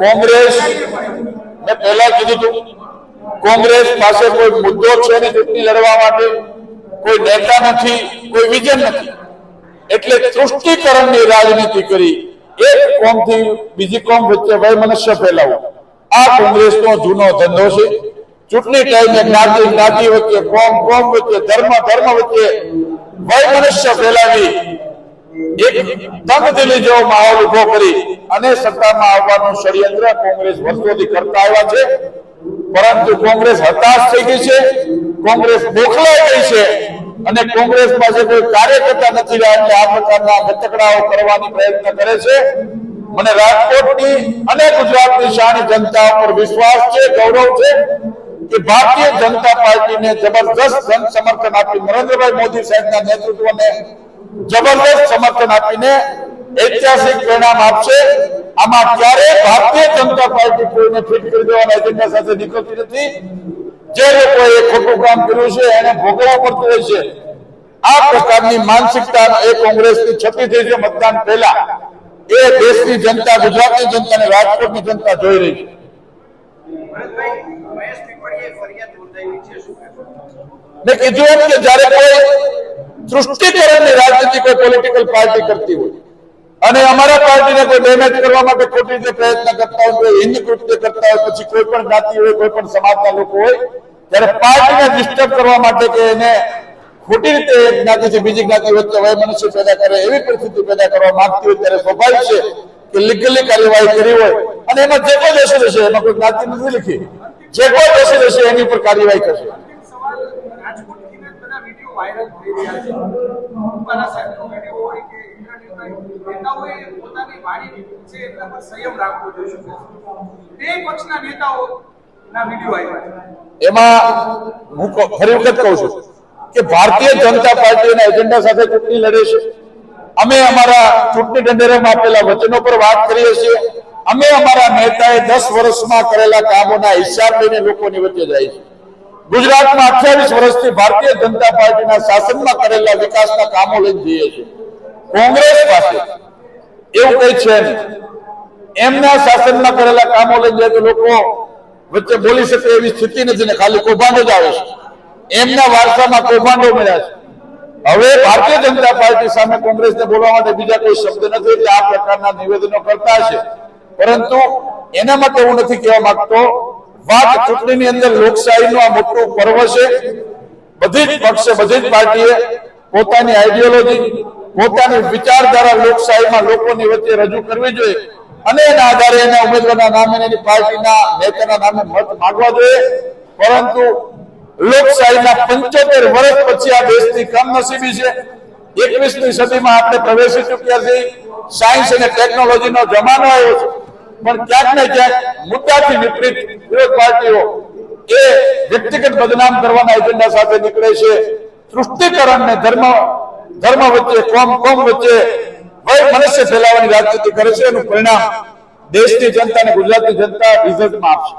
કોંગ્રેસ મેં પહેલા કીધું હતું કોંગ્રેસ પાસે કોઈ મુદ્દો છે ને ચૂંટણી લડવા માટે. કોઈ નેતા નથી, કોઈ વિઝન નથી. એટલે તૃષ્ટિકરણની રાજનીતિ કરી, એક કોમથી બીજી કોમ વચ્ચે મનુષ્ય ફેલાવવું આ કોંગ્રેસનો જૂનો ધંધો છે. ચૂંટણી ટાઈમે જ્ઞાતિ જ્ઞાતિ વચ્ચે, કોમ કોમ વચ્ચે, ધર્મ ધર્મ વચ્ચે વયમનસ્ય ફેલાવી એક તંગદિલી જેવો માહોલ ઊભો કરી અને સત્તામાં આવવાનું ષડયંત્ર કોંગ્રેસ વર્ષોથી કરતા આવ્યા છે. પરંતુ કોંગ્રેસ હતાશ થઈ ગઈ છે, કોંગ્રેસ બોખલાઈ ગઈ છે અને કોંગ્રેસ પાસે કોઈ કાર્યકર્તા નથી રહ્યા એટલે આ પ્રકારના બચકડાઓ કરવાની પ્રયત્ન કરે છે. મને રાજકોટની અને ગુજરાતની શાણી જનતા પર વિશ્વાસ છે, ગૌરવ છે. કે ભારતીય જનતા પાર્ટીને જબરદસ્ત જન સમર્થન આપી નરેન્દ્રભાઈ મોદી સાહેબના નેતૃત્વને જબરદસ્ત સમર્થન આપીને ઐતિહાસિક પરિણામ આપશે. આમાં ક્યારે ભારતીય જનતા પાર્ટી કોઈને ફિટ કરી દેવાના એજન્ડા સાથે નીકળતી નથી. જે લોકોએ ખોટું કામ કર્યું છે, એને ભોગવવું પડતું હોય છે. આ પ્રકારની માનસિકતા એ કોંગ્રેસની છતી થઈ છે મતદાન પહેલા. એ દેશની જનતા, ગુજરાતની જનતા અને રાજકોટની જનતા જોઈ રહી છે. મેં કીધું એમ કે જ્યારે કોઈ તૃષ્ટિકરણની રાજનીતિ, કોઈ પોલિટિકલ પાર્ટી કરતી હોય અને અમારા પાર્ટીને કોઈ ડેમેજ કરવા માટે ખોટી રીતે પ્રયત્ન કરતા હોય હિન્દ કૃત્ય કરતા હોય, પછી કોઈ પણ જાતિ હોય, કોઈ પણ સમાજના લોકો હોય, ત્યારે પાર્ટીને ડિસ્ટર્બ કરવા માટે કે એને ખોટી રીતે એક જ્ઞાતિથી બીજી જ્ઞાતિ વચ્ચે વયમનસ્ય પેદા કરે, એવી પરિસ્થિતિ પેદા કરવા માંગતી હોય, ત્યારે સ્વાભાવિક છે કે લીગલી કાર્યવાહી કરી હોય અને એમાં જે કોઈ દેશો છે એમાં કોઈ જ્ઞાતિ નથી લીખી. જે કોઈ દોષી હશે એની ઉપર કાર્યવાહી કરશે. એમાં હું ફરી વખત કહું છું કે ભારતીય જનતા પાર્ટીના એજન્ડા સાથે ચૂંટણી લડે છે. અમે અમારા ચૂંટણી ઢંઢેરામાં આપેલા વચનો પર વાત કરીએ છીએ. અમે અમારા નેતાએ દસ વર્ષમાં કરેલા કામોના હિસાબ લઈને લોકોની વચ્ચે જાય છે. ગુજરાતમાં અઠ્યાવીસ વર્ષથી ભારતીય જનતા પાર્ટીના શાસનમાં કરેલા વિકાસના કામો લઈને જઈએ છીએ. કોંગ્રેસ પાસે એવું કઈ છે એમના શાસનમાં કરેલા કામો લઈને જાય તો લોકો વચ્ચે બોલી શકે એવી સ્થિતિ નથી ને ખાલી કૌભાંડો જ આવે છે. એમના વારસામાં કૌભાંડો મળ્યા છે. હવે ભારતીય જનતા પાર્ટી સામે કોંગ્રેસને બોલવા માટે બીજા કોઈ શબ્દ નથી એટલે આ પ્રકારના નિવેદનો કરતા છે પરંતુ એના માટે હું નથી કહેવા માંગતો. વાત ચૂંટણીની અંદર લોકશાહીનું આ મોટું પર્વ છે. બધી જ પક્ષે, બધી જ પાર્ટીએ પોતાની આઈડિયોલોજી પોતાની વિચારધારા લોકશાહીમાં લોકોની વચ્ચે રજૂ કરવી જોઈએ. અને એના આધારે એના ઉમેદવારના નામે એની પાર્ટીના નેતાના નામે મત માંગવા જોઈએ. પરંતુ લોકશાહીના પંચોતેર વર્ષ પછી આ દેશની કમનસીબી છે. એકવીસમી સદીમાં આપણે પ્રવેશી ચૂક્યા છીએ. સાયન્સ અને ટેકનોલોજીનો જમાનો આવ્યો છે. પણ ક્યાંક ને ક્યાંક મુદ્દાથી વિપરીત વિરોધ પાર્ટીઓ એ વ્યક્તિગત બદનામ કરવાના એજન્ડા સાથે નીકળે છે. તૃષ્ટિકરણ ને ધર્મ ધર્મ વચ્ચે, કોમ કોમ વચ્ચે વય મનુષ્ય ફેલાવાની રાજનીતિ કરે છે. એનું પરિણામ દેશની જનતા અને ગુજરાતની જનતા રિઝલ્ટમાં આપશે.